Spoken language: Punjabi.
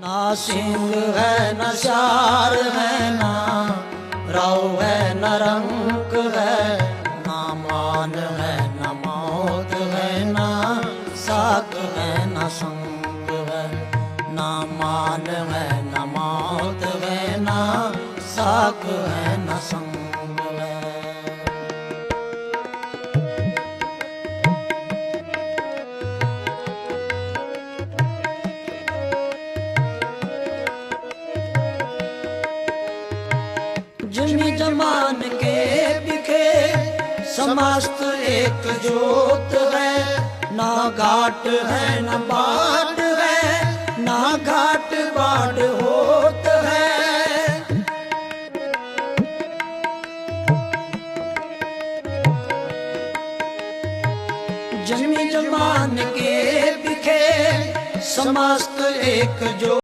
ਨਾ ਸਿੰਘ ਹੈ ਨਾ ਸਿਆਰ ਹੈ ਨਾ ਰਾਉ ਹੈ ਨਾ ਰੰਕ ਹੈ ਨਾ ਮਾਨ ਹੈ ਨਾ ਮੌਤ ਹੈ ਨਾ ਸਾਖ ਹੈ ਨਾ ਸੰਗ ਹੈ ਨਾ ਮਾਨ ਹੈ ਨਾ ਮੌਤ ਹੈ ਨਾ ਸਾਖ ਹੈ ਨਾ ਸੰਗ जमी जमान के बिखे समस्त एक जोत है ना घाट है ना बाट है ना घाट बाट होत है जमी जमान के बिखे समस्त एक जो